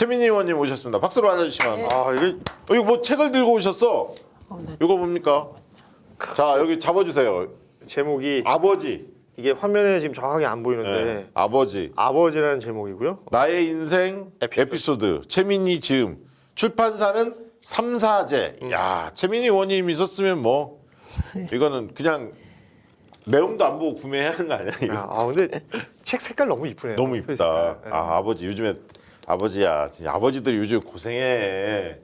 최민희 의원님 오셨습니다. 박수로 맞아주시면. 아 이게 어, 이거 뭐 책을 들고 오셨어? 어, 네. 이거 뭡니까? 자 여기 잡아주세요. 제목이 아버지. 이게 화면에 지금 정확하게 안 보이는데 네. 아버지. 아버지라는 제목이고요. 나의 인생 에피소드, 최민희 즈음 출판사는 삼사제 야 최민희 의원님 있었으면 뭐 이거는 그냥 내용도 안 보고 구매해야 하는 거 아니야 이거 야, 아 근데 책 색깔 너무 이쁘네요. 너무 이쁘다 색깔. 네. 아 아버지 요즘에 아버지야 진짜 아버지들이 요즘 고생해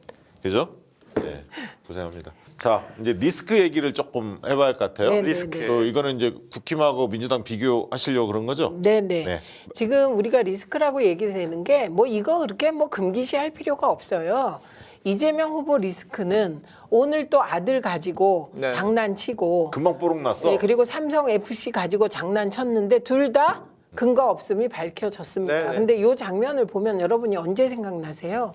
그죠 네 고생합니다 자 이제 리스크 얘기를 조금 해봐야 할 것 같아요 네, 리스크. 네, 네. 또 이거는 이제 국힘하고 민주당 비교하시려고 그런 거죠 네네. 네. 지금 우리가 리스크라고 얘기되는 게 뭐 이거 그렇게 뭐 금기시할 필요가 없어요. 이재명 후보 리스크는 오늘 또 아들 가지고 네. 장난치고 금방 뽀록 났어 네, 그리고 삼성 FC 가지고 장난쳤는데 둘 다 근거 없음이 밝혀졌습니다. 네, 네. 근데 이 장면을 보면 여러분이 언제 생각나세요?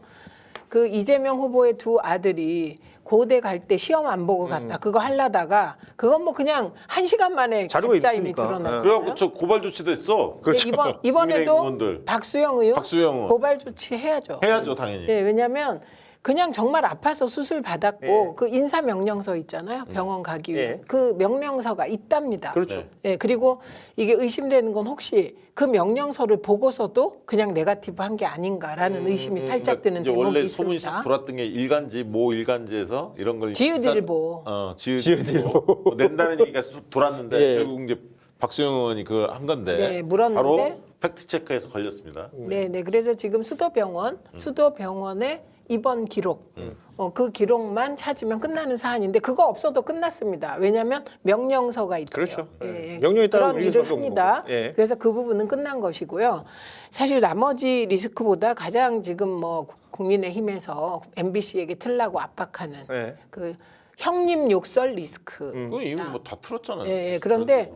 그 이재명 후보의 두 아들이 고대 갈 때 시험 안 보고 갔다. 그거 할라다가 그건 뭐 그냥 한 시간 만에 자료가 가짜 이미 있으니까. 드러났어요. 그래갖고 저 고발 조치도 했어 그렇죠. 이번 이번에도. 박수영 의원 박수영 의원. 고발 조치 해야죠. 해야죠 당연히 네, 왜냐하면 그냥 정말 아파서 수술 받았고 예. 그 인사 명령서 있잖아요. 병원 가기 위해 예. 그 명령서가 있답니다. 그렇죠. 네. 예, 그리고 이게 의심되는 건 혹시 그 명령서를 보고서도 그냥 네가티브 한 게 아닌가라는 의심이 살짝 드는 그러니까 이제 대목이 원래 소문이 싹 있습니다. 돌았던 게 일간지 모 일간지에서 이런 걸 지읒일보. 어 지읒 지읒일보. 뭐 낸다는 얘기가 수- 돌았는데 예. 결국 이제 박수영 의원이 그걸 한 건데 네, 물었는데. 바로 팩트 체크에서 걸렸습니다. 네, 네. 그래서 지금 수도병원, 음. 수도병원의 입원 기록, 어, 그 기록만 찾으면 끝나는 사안인데 그거 없어도 끝났습니다. 왜냐하면 명령서가 있대요. 그렇죠. 예, 예. 명령에 따라 그런 일을 합니다. 예. 그래서 그 부분은 끝난 것이고요. 사실 나머지 리스크보다 가장 지금 뭐 국민의힘에서 MBC에게 틀라고 압박하는 네. 그 형님 욕설 리스크. 음. 그건 이미 뭐다 틀었잖아요. 예, 예. 그런데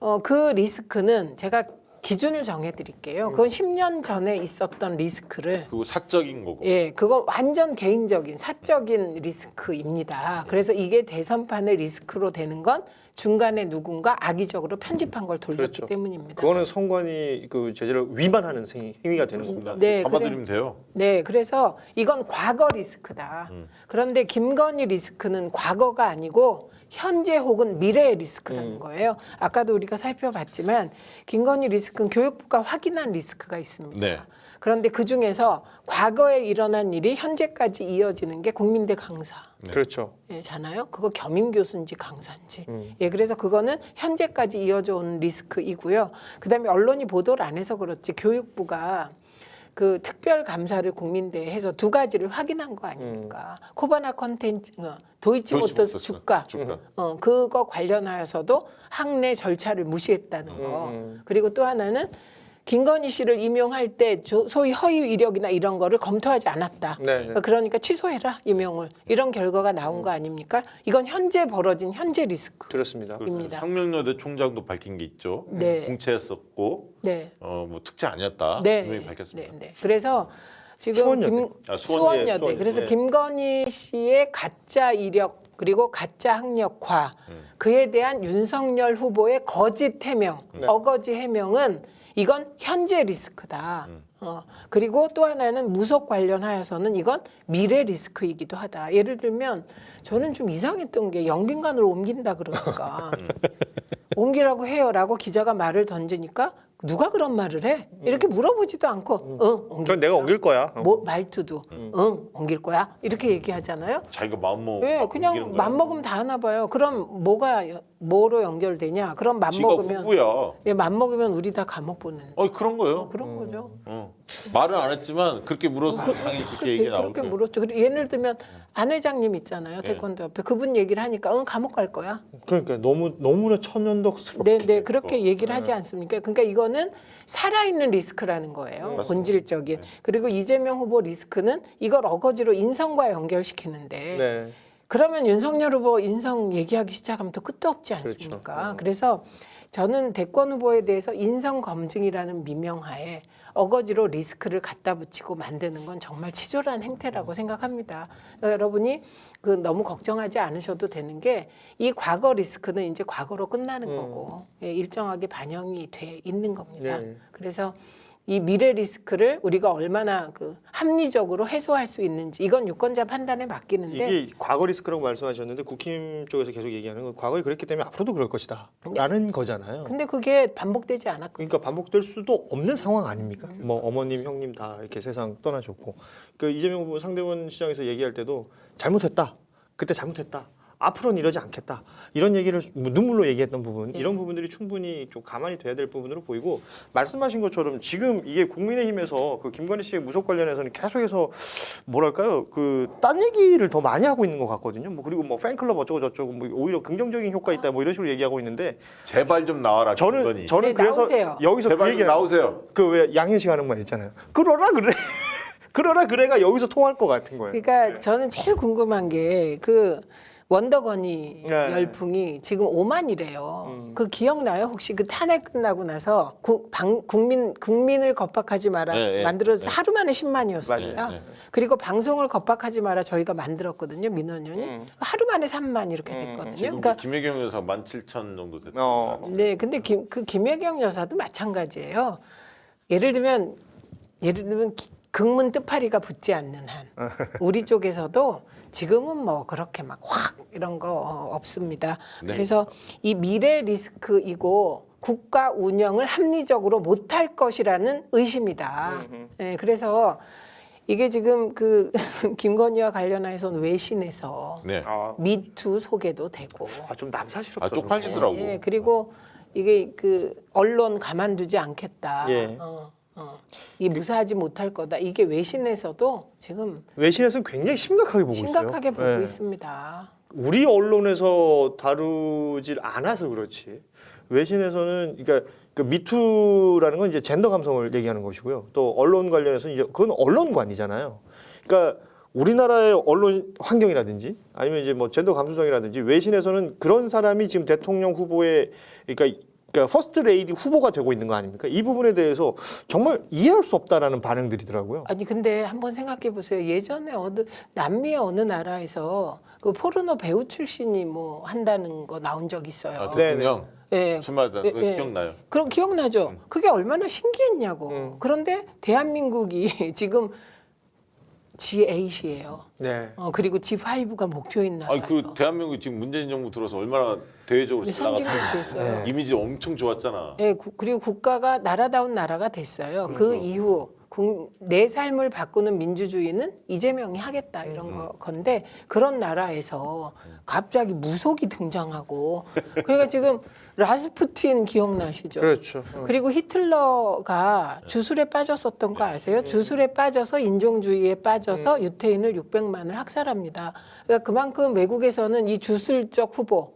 어, 그 리스크는 제가 기준을 정해드릴게요. 그건 10년 전에 있었던 리스크를 그리고 사적인 거고. 예, 그거 완전 개인적인 사적인 리스크입니다. 그래서 이게 대선판의 리스크로 되는 건 중간에 누군가 악의적으로 편집한 걸 돌렸기 그렇죠. 때문입니다. 그거는 선관위 그 제재를 위반하는 행- 행위가 되는 겁니다. 네, 잡아드리면 돼요. 네, 그래서 이건 과거 리스크다. 음. 그런데 김건희 리스크는 과거가 아니고 현재 혹은 미래의 리스크라는 음. 거예요. 아까도 우리가 살펴봤지만 김건희 리스크는 교육부가 확인한 리스크가 있습니다. 네. 그런데 그 중에서 과거에 일어난 일이 현재까지 이어지는 게 국민대 강사. 네. 그렇죠. 예, 잖아요. 그거 겸임 교수인지 강사인지. 음. 예, 그래서 그거는 현재까지 이어져 온 리스크이고요. 그다음에 언론이 보도를 안 해서 그렇지 교육부가 그 특별 감사를 국민대에 해서 두 가지를 확인한 거 아닙니까? 코바나 컨텐츠, 어, 도이치모터스 주가, 주가. 어, 그거 관련하여서도 학내 절차를 무시했다는 거. 음. 그리고 또 하나는 김건희 씨를 임용할 때 조- 소위 허위 이력이나 이런 거를 검토하지 않았다. 네. 네. 그러니까 취소해라 임용을 이런 결과가 나온 거 아닙니까? 이건 현재 벌어진 현재 리스크. 그렇습니다. 입니다. 상명여대 총장도 밝힌 게 있죠. 네. 공채했었고 네, 어, 뭐 특채 아니었다. 네, 분명히 밝혔습니다. 네, 네. 그래서 지금 수원여대. 김, 아, 수원여대, 수원여대. 수원여대. 그래서 네. 김건희 씨의 가짜 이력 그리고 가짜 학력화 음. 그에 대한 윤석열 후보의 거짓 해명, 네. 어거지 해명은 이건 현재 리스크다. 음. 어, 그리고 또 하나는 무속 관련하여서는 이건 미래 리스크이기도 하다. 예를 들면 저는 좀 이상했던 게 영빈관으로 옮긴다 그러니까 음. 옮기라고 해요라고 기자가 말을 던지니까 누가 그런 말을 해? 이렇게 물어보지도 않고 응 옮길 그건 내가 거야. 옮길 거야. 어. 뭐 말투도 응 옮길 거야 이렇게 얘기하잖아요. 자기가 마음 먹. 예, 막 그냥. 맘 먹으면 다 하나 봐요. 그럼 뭐가 여- 뭐로 연결되냐? 그럼 맘 지가 먹으면 후보야. 예, 맘 먹으면 우리 다 감옥 보는 어 그런 거예요. 그런 거죠. 어. 말은 안 했지만 그렇게 물었으면 당연히 그렇게 그렇게, 얘기 나올 그렇게 거예요. 물었죠. 그리고 예를 들면 안 회장님 있잖아요. 네. 태권도 옆에 그분 얘기를 하니까 응 감옥 갈 거야. 그러니까 너무 너무나 천연덕스럽게. 네, 네 그렇게 얘기를 네. 하지 않습니까? 그러니까 이거는 살아있는 리스크라는 거예요. 맞습니다. 본질적인. 네. 그리고 이재명 후보 리스크는 이걸 어거지로 인성과 연결시키는데 네. 그러면 윤석열 후보 인성 얘기하기 시작하면 또 끝도 없지 않습니까? 그렇죠. 그래서 저는 대권 후보에 대해서 인성 검증이라는 미명하에 어거지로 리스크를 갖다 붙이고 만드는 건 정말 치졸한 행태라고 생각합니다. 그러니까 여러분이 그 너무 걱정하지 않으셔도 되는 게 이 과거 리스크는 이제 과거로 끝나는 음. 거고 예, 일정하게 반영이 돼 있는 겁니다. 네. 그래서 이 미래 리스크를 우리가 얼마나 그 합리적으로 해소할 수 있는지 이건 유권자 판단에 맡기는데 이게 과거 리스크라고 말씀하셨는데 국힘 쪽에서 계속 얘기하는 건 과거에 그랬기 때문에 앞으로도 그럴 것이다라는 거잖아요. 근데 그게 반복되지 않았고 그러니까 반복될 수도 없는 상황 아닙니까? 뭐 어머님, 형님 다 이렇게 세상 떠나셨고 그 이재명 후보 상대원 시장에서 얘기할 때도 잘못했다. 그때 잘못했다. 앞으로는 이러지 않겠다. 이런 얘기를 뭐 눈물로 얘기했던 부분, 이런 부분들이 충분히 좀 가만히 돼야 될 부분으로 보이고 말씀하신 것처럼 지금 이게 국민의힘에서 그 김건희 씨의 무속 관련해서는 계속해서 뭐랄까요 그 딴 얘기를 더 많이 하고 있는 것 같거든요. 뭐 그리고 뭐 팬클럽 어쩌고 저쩌고 뭐 오히려 긍정적인 효과 있다 뭐 이런 식으로 얘기하고 있는데 제발 좀 나와라. 저는 김건희. 저는 네, 그래서 나오세요. 여기서 그 제발 좀 얘기를 나오세요. 그 왜 양현식 하는 말 있잖아요. 그러라 그래. 그러라 그래가 여기서 통할 것 같은 거예요. 그러니까 저는 제일 궁금한 게 그 원더건이 네. 열풍이 지금 5만이래요. 음. 그 기억나요? 혹시 그 탄핵 끝나고 나서 국, 방, 국민 국민을 겁박하지 마라 네, 네, 만들어서 네. 하루 만에 10만이었어요. 맞아요. 네. 그리고 방송을 겁박하지 마라 저희가 만들었거든요. 민원연이 음. 하루 만에 3만 이렇게 음, 됐거든요. 지금 그러니까 김혜경 여사 17,000 정도 됐다. 어. 네, 근데 김, 그 김혜경 여사도 마찬가지예요. 예를 들면 예를 들면 기- 극문 뜻파리가 붙지 않는 한 우리 쪽에서도 지금은 뭐 그렇게 막 확 이런 거 어, 없습니다. 네. 그래서 이 미래 리스크이고 국가 운영을 합리적으로 못할 것이라는 의심이다. 네, 그래서 이게 지금 그 김건희와 관련해서는 외신에서 네. 아, 미투 소개도 되고 아, 좀 남사스럽다. 아, 쪽팔리더라고. 예, 그리고 이게 그 언론 가만두지 않겠다. 예. 어, 어. 이 무사하지 못할 거다. 이게 외신에서도 지금 외신에서는 굉장히 심각하게 보고 심각하게 있어요. 보고 네. 있습니다. 우리 언론에서 다루질 않아서 그렇지. 외신에서는 그러니까 그 미투라는 건 이제 젠더 감성을 얘기하는 것이고요. 또 언론 관련해서 이제 그건 언론관이잖아요. 그러니까 우리나라의 언론 환경이라든지 아니면 이제 뭐 젠더 감수성이라든지 외신에서는 그런 사람이 지금 대통령 후보에 그러니까 그러니까 퍼스트 레이디 후보가 되고 있는 거 아닙니까? 이 부분에 대해서 정말 이해할 수 없다라는 반응들이더라고요. 아니 근데 한번 생각해 보세요. 예전에 어느 남미의 어느 나라에서 그 포르노 배우 출신이 뭐 한다는 거 나온 적 있어요. 아, 네, 대통령 예. 출마하다 예, 그 예. 기억나요? 그럼 기억나죠? 그게 얼마나 신기했냐고. 음. 그런데 대한민국이 지금 G8이에요. 네. 어, 그리고 G5가 목표인 나라예요. 아니 그 대한민국이 지금 문재인 정부 들어서 얼마나 대외적으로 잘 선진국. 됐어요. 네. 이미지 엄청 좋았잖아. 예, 구- 그리고 국가가 나라다운 나라가 됐어요. 그 그렇죠. 이후 국- 내 삶을 바꾸는 민주주의는 이재명이 하겠다 음. 이런 거 건데 그런 나라에서 갑자기 무속이 등장하고 그러니까 지금 라스푸틴 기억나시죠? 그렇죠. 그리고 히틀러가 주술에 빠졌었던 거 아세요? 주술에 빠져서 인종주의에 빠져서 유태인을 600만을 학살합니다. 그러니까 그만큼 외국에서는 이 주술적 후보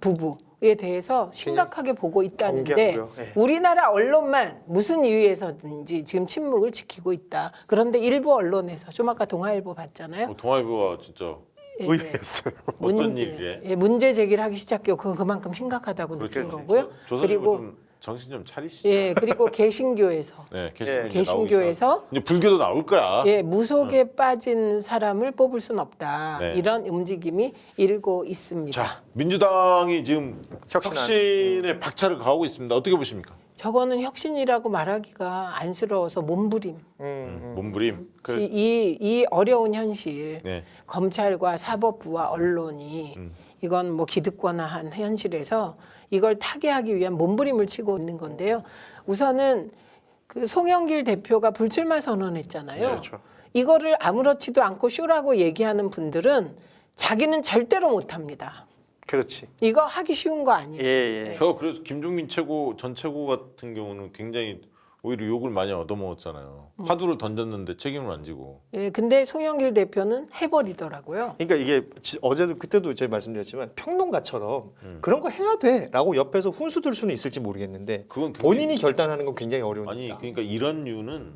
부부 에 대해서 심각하게 보고 있다는데 경계하고요. 예. 우리나라 언론만 무슨 이유에서든지 지금 침묵을 지키고 있다. 그런데 일부 언론에서 좀 아까 동아일보 봤잖아요. 어, 동아일보가 진짜 예, 예. 의외였어요. 어떤 문제, 일이래? 예, 문제 제기를 하기 시작해요. 그건 그만큼 심각하다고 느낀 그렇겠지. 거고요. 조- 그리고 조선일보 좀 정신 좀 차리시죠. 예, 그리고 개신교에서 네, 예. 개신교 이제 개신교에서 나오기 시작- 이제 불교도 나올 거야. 예, 무속에 빠진 사람을 뽑을 순 없다. 네. 이런 움직임이 일고 있습니다. 자, 민주당이 지금 혁신안. 혁신의 박차를 가하고 있습니다. 어떻게 보십니까? 저거는 혁신이라고 말하기가 안쓰러워서 몸부림. 음, 음. 몸부림. 그, 이, 이 어려운 현실, 네. 검찰과 사법부와 언론이 음. 이건 뭐 기득권화한 현실에서 이걸 타개하기 위한 몸부림을 치고 있는 건데요. 우선은 그 송영길 대표가 불출마 선언했잖아요. 그렇죠. 이거를 아무렇지도 않고 쇼라고 얘기하는 분들은 자기는 절대로 못합니다. 그렇지. 이거 하기 쉬운 거 아니에요. 예, 예. 저 그래서 김종민 최고 전 최고 같은 경우는 굉장히 오히려 욕을 많이 얻어먹었잖아요. 음. 화두를 던졌는데 책임을 안 지고. 예, 근데 송영길 대표는 해버리더라고요. 그러니까 이게 지- 어제도 그때도 제가 말씀드렸지만 평론가처럼 음. 그런 거 해야 돼라고 옆에서 훈수 들 수는 있을지 모르겠는데 그건 굉장히- 본인이 결단하는 건 굉장히 어려우니까. 아니 그러니까 이런 이유는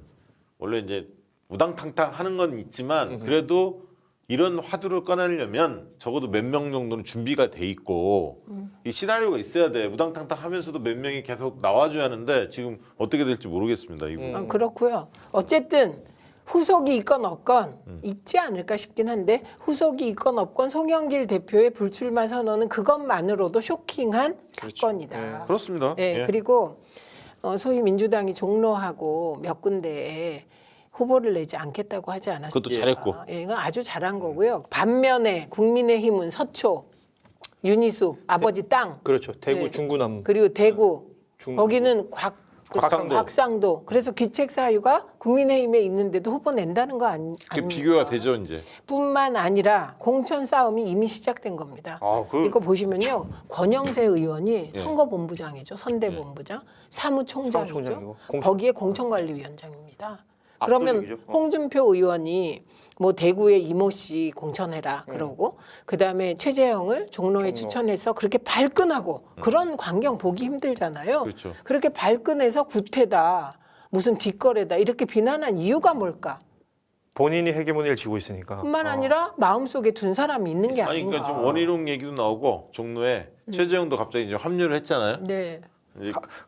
원래 이제 우당탕탕 하는 건 있지만 음흠. 그래도 이런 화두를 꺼내려면 적어도 몇 명 정도는 준비가 돼 있고 음. 이 시나리오가 있어야 돼. 우당탕탕 하면서도 몇 명이 계속 나와줘야 하는데 지금 어떻게 될지 모르겠습니다. 이거. 음. 아, 그렇고요. 어쨌든 후속이 있건 없건 음. 있지 않을까 싶긴 한데 후속이 있건 없건 송영길 대표의 불출마 선언은 그것만으로도 쇼킹한 그렇죠. 사건이다. 네. 그렇습니다. 예, 예. 그리고 어, 소위 민주당이 종로하고 몇 군데에 후보를 내지 않겠다고 하지 않았습니까? 그것도 잘했고. 예, 이건 아주 잘한 거고요. 반면에 국민의힘은 서초, 윤희숙, 아버지 땅, 그렇죠. 대구 네. 중구남 그리고 대구, 중 거기는 곽, 곽상도. 곽상도. 그래서 귀책 사유가 국민의힘에 있는데도 후보 낸다는 거 아니, 그 아닙니까? 비교가 되죠 이제. 뿐만 아니라 공천 싸움이 이미 시작된 겁니다. 아, 그 이거 보시면요. 권영세 의원이 예. 선거본부장이죠. 선대본부장, 사무총장이죠. 사무총장이고 공- 거기에 공천관리위원장입니다. 압도적이죠. 그러면 어. 홍준표 의원이 뭐 대구의 이모 씨 공천해라 그러고 그다음에 최재형을 종로에 종로. 추천해서 그렇게 발끈하고 그런 광경 보기 힘들잖아요. 그렇죠. 그렇게 발끈해서 구태다 무슨 뒷거래다 이렇게 비난한 이유가 뭘까? 본인이 헤게모니를 쥐고 있으니까. 뿐만 어. 아니라 마음속에 둔 사람이 있는 게 아니 아닌가. 그러니까 좀 원희룡 얘기도 나오고 종로에 최재형도 갑자기 이제 합류를 했잖아요. 네.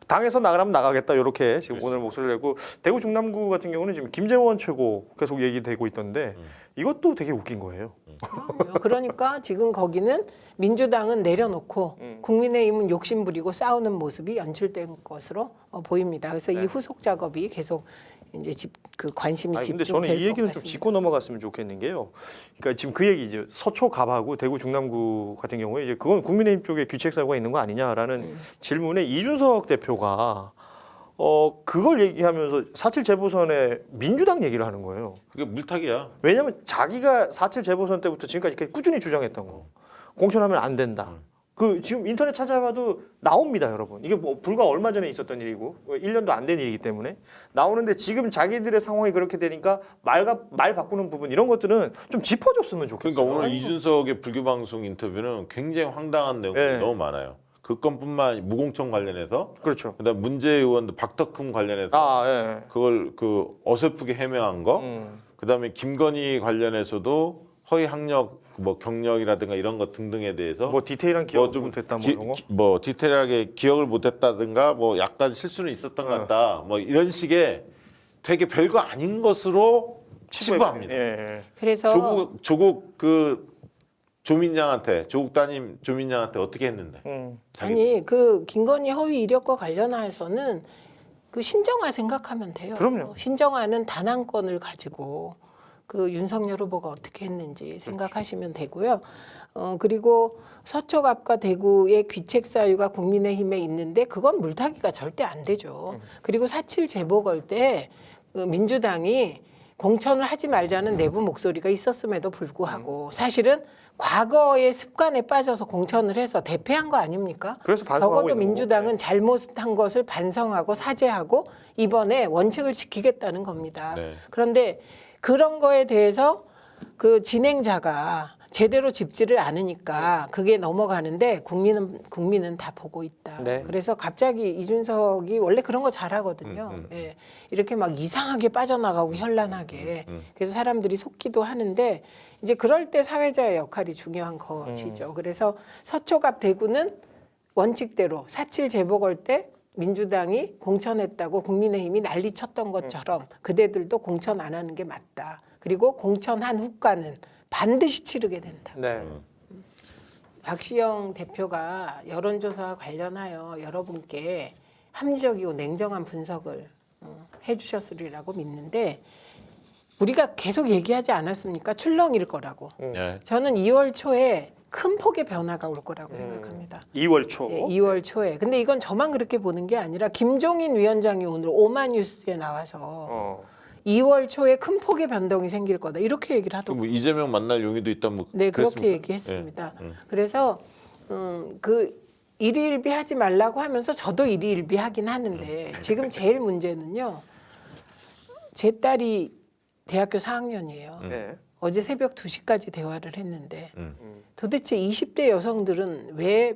당에서 나가라면 나가겠다 이렇게 지금 오늘 목소리를 내고 대구 중남구 같은 경우는 지금 김재원 최고 계속 얘기되고 있던데 음. 이것도 되게 웃긴 거예요. 그럼요. 그러니까 지금 거기는 민주당은 내려놓고 음. 국민의힘은 욕심 부리고 싸우는 모습이 연출된 것으로 어, 보입니다. 그래서 네. 이 후속 작업이 계속 이제 집, 그 관심이 아니, 근데 집중될 저는 이것 얘기는 좀. 짚고 넘어갔으면 좋겠는 게요. 그러니까 지금 그 얘기죠. 서초 갑하고 대구 중남구 같은 경우에 이제 그건 국민의힘 쪽에 귀책 사유가 있는 거 아니냐라는 음. 질문에 이준석 대표가 어 그걸 얘기하면서 사칠 재보선에 민주당 얘기를 하는 거예요. 그게 물타기야. 왜냐하면 자기가 사칠 재보선 때부터 지금까지 이렇게 꾸준히 주장했던 거 공천하면 안 된다. 음. 그 지금 인터넷 찾아봐도 나옵니다, 여러분. 이게 뭐 불과 얼마 전에 있었던 일이고 1년도 안 된 일이기 때문에 나오는데 지금 자기들의 상황이 그렇게 되니까 말가 말 바꾸는 부분 이런 것들은 좀 짚어줬으면 좋겠어요. 그러니까 오늘 이준석의 불교 방송 인터뷰는 굉장히 황당한 내용이 네. 너무 많아요. 그 건뿐만 무공천 관련해서 그렇죠. 그다음 문재 의원 도 박덕흠 관련해서 아, 예. 그걸 그 어설프게 해명한 거. 음. 그다음에 김건희 관련해서도 허위 학력 뭐 경력이라든가 이런 것 등등에 대해서 뭐 디테일한 기억 뭐좀좀 됐다 뭐 기- 이런 거. 기- 뭐 디테일하게 기억을 못했다든가 뭐 약간 실수는 있었던 것 어. 같다 뭐 이런 식의 되게 별거 아닌 것으로 치부합니다. 예, 예. 그래서 조국 조국 그 조민양한테 조국 따님 조민양한테 어떻게 했는데? 음. 자기 아니 그 김건희 허위 이력과 관련해서는 그 신정아 생각하면 돼요. 그럼요. 신정아는 단 한 건을 가지고 그 윤석열 후보가 어떻게 했는지 생각하시면 되고요. 어 그리고 서초갑과 대구의 귀책 사유가 국민의힘에 있는데 그건 물타기가 절대 안 되죠. 그리고 사칠 재보궐 때 그 민주당이 공천을 하지 말자는 내부 목소리가 있었음에도 불구하고 사실은 과거의 습관에 빠져서 공천을 해서 대패한 거 아닙니까? 그래서 반성하고 적어도 있는 거고. 민주당은 잘못한 것을 반성하고 사죄하고 이번에 원칙을 지키겠다는 겁니다. 네. 그런데 그런 거에 대해서 그 진행자가 제대로 짚지를 않으니까 그게 넘어가는데 국민은 국민은 다 보고 있다. 네. 그래서 갑자기 이준석이 원래 그런 거 잘하거든요. 음, 음. 예. 이렇게 막 이상하게 빠져나가고 현란하게 음. 그래서 사람들이 속기도 하는데 이제 그럴 때 사회자의 역할이 중요한 것이죠. 음. 그래서 서초갑 대구는 원칙대로 사칠 재보궐 때 민주당이 공천했다고 국민의힘이 난리 쳤던 것처럼 그대들도 공천 안 하는 게 맞다. 그리고 공천한 후과는 반드시 치르게 된다. 네. 음. 박시영 대표가 여론조사와 관련하여 여러분께 합리적이고 냉정한 분석을 어, 해주셨으리라고 믿는데 우리가 계속 얘기하지 않았습니까? 출렁일 거라고. 네. 저는 2월 초에 큰 폭의 변화가 올 거라고 음. 생각합니다. 2월 초. 예, 2월 초에. 근데 이건 저만 그렇게 보는 게 아니라 김종인 위원장이 오늘 오마뉴스에 나와서 어. 2월 초에 큰 폭의 변동이 생길 거다 이렇게 얘기를 하더라고요. 그뭐 이재명 만날 용의도 있다 뭐 네, 그렇게 그랬습니까? 얘기했습니다. 예, 음. 그래서 음, 그 일희일비 하지 말라고 하면서 저도 일희일비 하긴 하는데 지금 제일 문제는요. 제 딸이 대학교 4학년이에요. 음. 네. 어제 새벽 2시까지 대화를 했는데 음. 음. 도대체 20대 여성들은 왜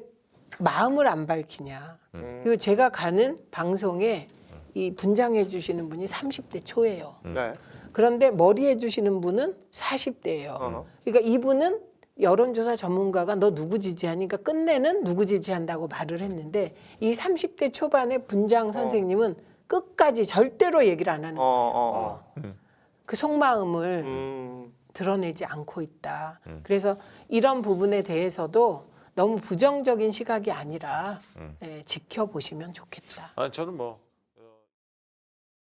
마음을 안 밝히냐. 음. 그리고 제가 가는 방송에 이 분장해 주시는 분이 30대 초예요. 음. 네. 그런데 머리 해 주시는 분은 40대예요. 어. 그러니까 이분은 여론조사 전문가가 너 누구 지지하니까 끝내는 누구 지지한다고 말을 했는데 이 30대 초반의 분장 선생님은 끝까지 절대로 얘기를 안 하는 어, 어, 어. 그 속마음을 음. 드러내지 않고 있다. 음. 그래서 이런 부분에 대해서도 너무 부정적인 시각이 아니라 음. 예, 지켜보시면 좋겠다. 아 저는 뭐